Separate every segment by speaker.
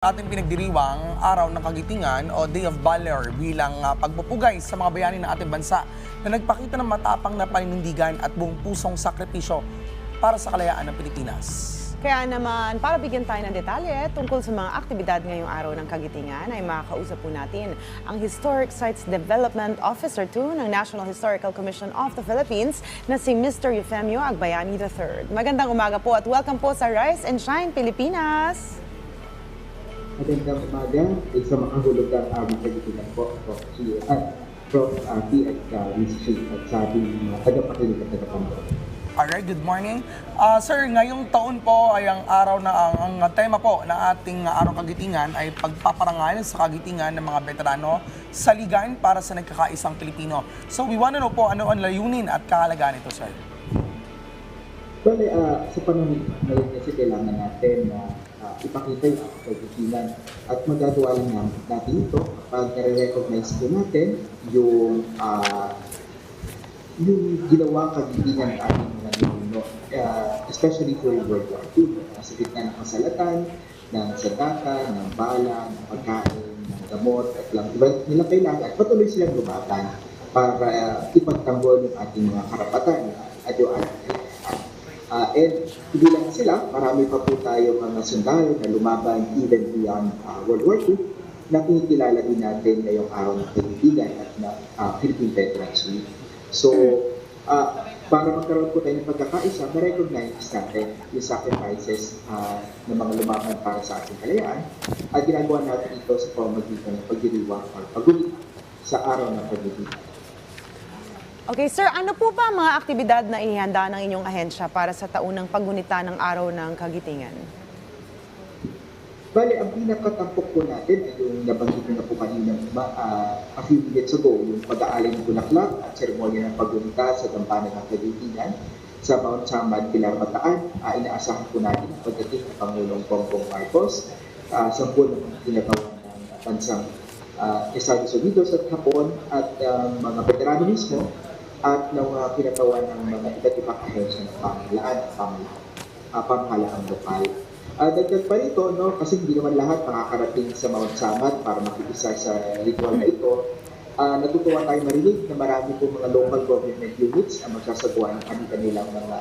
Speaker 1: ating pinagdiriwang araw ng kagitingan o Day of Valor bilang ah, pagpupugay sa mga bayani ng ating bansa na nagpakita ng matapang na paninindigan at buong pusong sakripisyo para sa kalayaan ng Pilipinas.
Speaker 2: Kaya naman, para bigyan tayo ng detalye tungkol sa mga aktibidad ngayong araw ng Kagitingan, ay makakausap po natin ang Historic Sites Development Officer 2 ng National Historical Commission of the Philippines na si Mr. Eufemio Agbayani III. Magandang umaga po at welcome po sa Rise and Shine Pilipinas!
Speaker 3: Magandang umaga. Isang makahulog ang aming kagitinan po, Prof. Chi, at Prof. Ati at uh, Ms. Chi at sa ating mga tagapakinig at tagapanood.
Speaker 1: Alright, good morning. Ah, sir, ngayong taon po ay ang araw na ang, ang tema po ng ating ah, araw kagitingan ay pagpaparangal sa kagitingan ng mga veterano sa ligan para sa nagkakaisang Pilipino. So we want to know po ano ang layunin at kahalagaan nito, sir.
Speaker 3: Bale, uh, sa panahon ngayon kasi kailangan natin na uh, ipakita yung ating kagitinan at magagawa lang namin natin ito kapag nare-recognize po natin yung uh, yung ginawa kagitinan ng ating mga ninuno, uh, especially during World War II, sa gitna ng kasalatan, ng sandata, ng bala, ng pagkain, ng gamot, at lang iba nila kailangan. At patuloy silang lumaban para uh, ipagtanggol yung ating mga karapatan at yung ating. Uh, and hindi lang sila, marami pa po tayo mga sundalo na lumaban even beyond uh, World War II na kinikilala din natin ngayong araw ng kaibigan at na uh, Philippine Veterans Week. So, uh, para magkaroon po tayo ng pagkakaisa, ma-recognize natin yung sacrifices uh, ng mga lumaban para sa ating kalayaan at ginagawa natin ito sa pamamagitan ng pagdiriwang or pagulita sa araw ng pagdiriwang.
Speaker 2: Okay, sir, ano po ba mga aktibidad na ihanda ng inyong ahensya para sa taunang paggunita ng Araw ng Kagitingan?
Speaker 3: Bale, ang pinakatampok po natin ay yung nabanggit ko na po kanina uh, a few minutes ago, yung pag-aalay ng bulaklak at seremonya ng paggunita sa Dampanan ng Kagitinan sa Mount Samad, Pilar, Bataan. Uh, inaasahan po natin ang pagdating ng Pangulong Bongbong Marcos uh, sa buwan ng tinatawag ng bansang uh, Estados Unidos at Hapon at uh, mga veterano mismo at ng mga kinatawan ng mga iba't ibang ahensya ng pamahalaan at uh, pamahalaang lokal. Uh, dagdag pa rito, no, kasi hindi naman lahat makakarating sa Mount Samad para makikisa sa ritual na ito. Uh, natutuwa tayo marinig na marami po mga local government units ang magsasagawa ng kanilang mga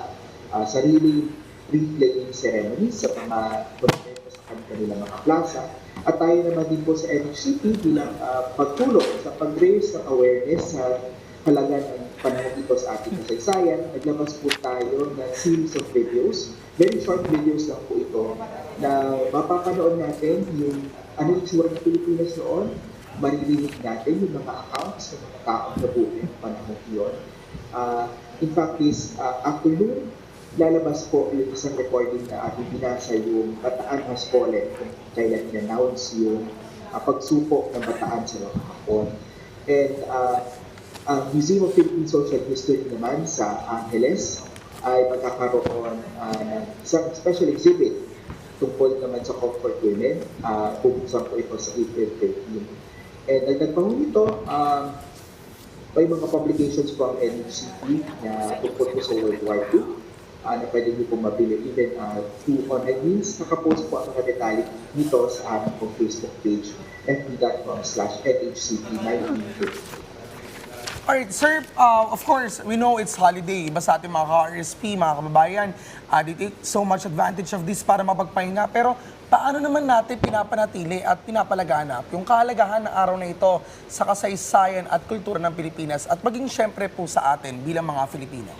Speaker 3: uh, sarili replaying ceremonies sa mga monumento sa kanilang mga plaza. At tayo naman din po sa NHCP bilang uh, pagtulong sa pag-raise ng awareness sa halaga ng panahon ito sa ating kasaysayan. Naglabas po tayo ng series of videos, very short videos lang po ito, na mapapanood natin yung ano yung sura ng Pilipinas noon, maririnig natin yung mga accounts ng mga taong nabuhay ng panahon yun. Uh, in fact, this uh, afternoon, lalabas po yung isang recording na ating binasa yung Bataan Fallen kung kailan in-announce yung uh, pagsuko ng Bataan sa mga hapon. And uh, ang Museum of Philippine Social History naman sa Angeles ay magkakaroon uh, ng isang special exhibit tungkol naman sa comfort women. Uh, Pupuksan po ito sa April 13. And dagdag pa nito, um, may mga publications ang NHCP na tungkol po sa World War II uh, na pwede niyo po mabili even uh, through online means. Nakapost po ang mga detalye nito sa aming Facebook page fb.com slash nhcp 1950.
Speaker 1: Alright, sir, uh, of course, we know it's holiday. Iba sa ating mga ka-RSP, mga kababayan, uh, they take so much advantage of this para mapagpahinga. Pero paano naman natin pinapanatili at pinapalaganap yung kahalagahan ng araw na ito sa kasaysayan at kultura ng Pilipinas at maging syempre po sa atin bilang mga Filipino?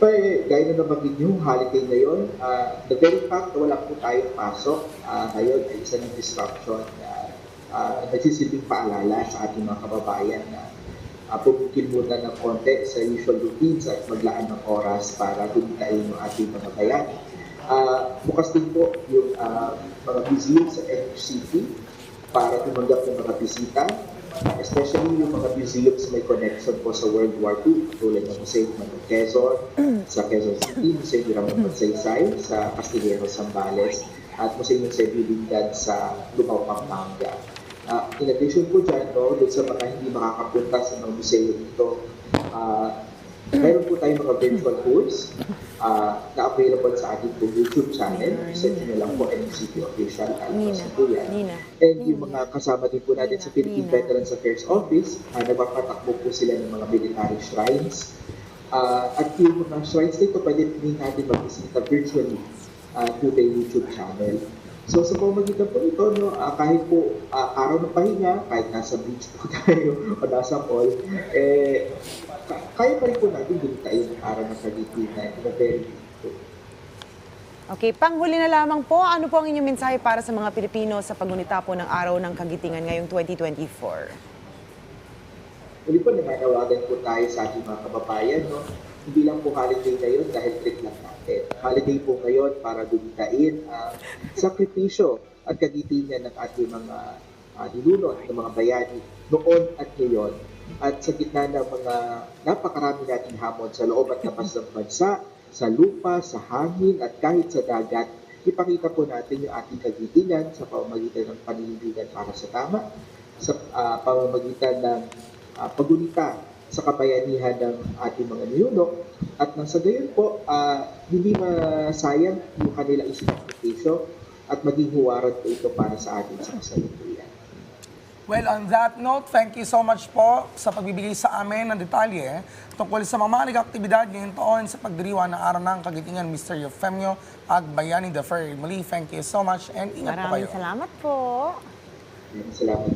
Speaker 3: Pero gaya na nabanggit niyo, holiday ngayon, uh, the very fact na wala po tayong pasok, uh, ngayon ay isang disruption uh, nagsisilbing paalala sa ating mga kababayan na uh, pumikil muna ng konti sa usual routines at maglaan ng oras para tumitain yung ating mga bayan. Uh, bukas din po yung uh, mga museum sa NHCP para tumanggap ng mga bisita, especially yung mga museums may connection po sa World War II, tulad ng Museo ng Quezon, sa Quezon City, Museo de Ramon Magsaysay, sa Castillejo, Zambales, at Museo ng Sebilidad sa Lubao, Pampanga. Uh, in addition po dyan, no, doon sa mga hindi makakapunta sa mga museo dito, uh, Meron po tayong mga virtual tours ah, na available sa ating po YouTube channel. Search nyo lang po NCP Official.
Speaker 2: Nina,
Speaker 3: Alpha po yan.
Speaker 2: Nina,
Speaker 3: And yung mga kasama din po natin sa Philippine
Speaker 2: Nina.
Speaker 3: Veterans Affairs Office, uh, nagpapatakbo po sila ng mga military shrines. Ah, at yung mga shrines nito, pwede din natin mag-visita virtually ah, through the YouTube channel. So sa pamamagitan po nito, no, ah, kahit po ah, araw ng pahinga, kahit nasa beach po tayo o nasa mall, eh, ka- kaya pa rin po natin binitain ang araw ng Pilipinas in a very
Speaker 2: Okay, panghuli na lamang po, ano po ang inyong mensahe para sa mga Pilipino sa pagunita po ng Araw ng Kagitingan ngayong 2024?
Speaker 3: Muli po, nananawagan po tayo sa ating mga kababayan. No? Hindi lang po holiday ngayon dahil treat lang natin. Holiday po ngayon para dumitain ang sakripisyo at kagitingan ng ating mga uh, nilunod ng mga bayani noon at ngayon. At sa gitna ng mga napakarami nating hamon sa loob at labas ng bansa, sa lupa, sa hangin at kahit sa dagat, ipakita po natin yung ating kagitingan sa pamamagitan ng paninindigan para sa tama, sa ah, pamamagitan ng ah, pagunita sa kabayanihan ng ating mga ninuno at nang sa gayon po, ah, hindi masayang yung kanilang isinakripisyo at maging huwaran po ito para sa atin sa kasalukuyan.
Speaker 1: Well, on that note, thank you so much po sa pagbibigay sa amin ng detalye tungkol sa mga mahalagang aktibidad ngayong taon sa pagdiriwang ng Araw ng Kagitingan, Mr. Eufemio Agbayani the Third. Muli, thank you so much and ingat po kayo.
Speaker 2: Maraming salamat po.
Speaker 3: Salamat